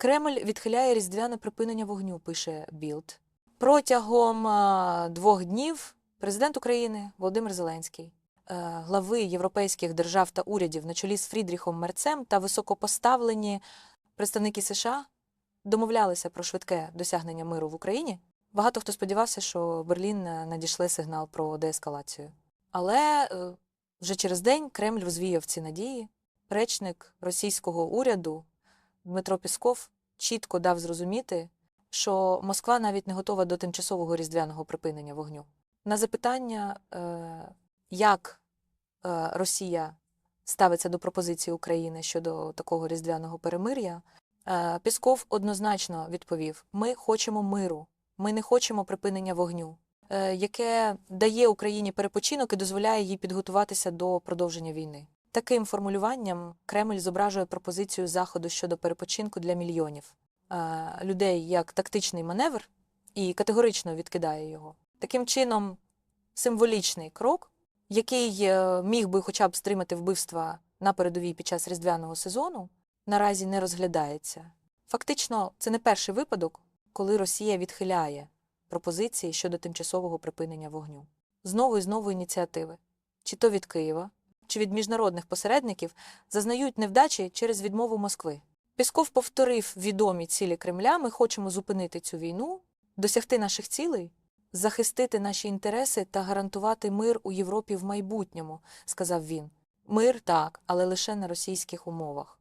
Кремль відхиляє різдвяне припинення вогню, пише Білд. Протягом двох днів президент України Володимир Зеленський, е, глави європейських держав та урядів на чолі з Фрідріхом Мерцем та високопоставлені представники США домовлялися про швидке досягнення миру в Україні. Багато хто сподівався, що Берлін е, надішле сигнал про деескалацію. Але е, вже через день Кремль розвіяв ці надії. Речник російського уряду Дмитро Пісков чітко дав зрозуміти, що Москва навіть не готова до тимчасового різдвяного припинення вогню. На запитання, е, як е, Росія ставиться до пропозиції України щодо такого різдвяного перемир'я, е, Пісков однозначно відповів: ми хочемо миру, ми не хочемо припинення вогню, яке дає Україні перепочинок і дозволяє їй підготуватися до продовження війни. Таким формулюванням Кремль зображує пропозицію Заходу щодо перепочинку для мільйонів е, людей як тактичний маневр і категорично відкидає його. Таким чином, символічний крок, який е, міг би хоча б стримати вбивства на передовій під час різдвяного сезону, наразі не розглядається. Фактично, це не перший випадок, коли Росія відхиляє пропозиції щодо тимчасового припинення вогню. Знову і знову ініціативи, чи то від Києва, чи від міжнародних посередників, зазнають невдачі через відмову Москви. Пісков повторив відомі цілі Кремля: ми хочемо зупинити цю війну, досягти наших цілей, захистити наші інтереси та гарантувати мир у Європі в майбутньому, сказав він. Мир так, але лише на російських умовах.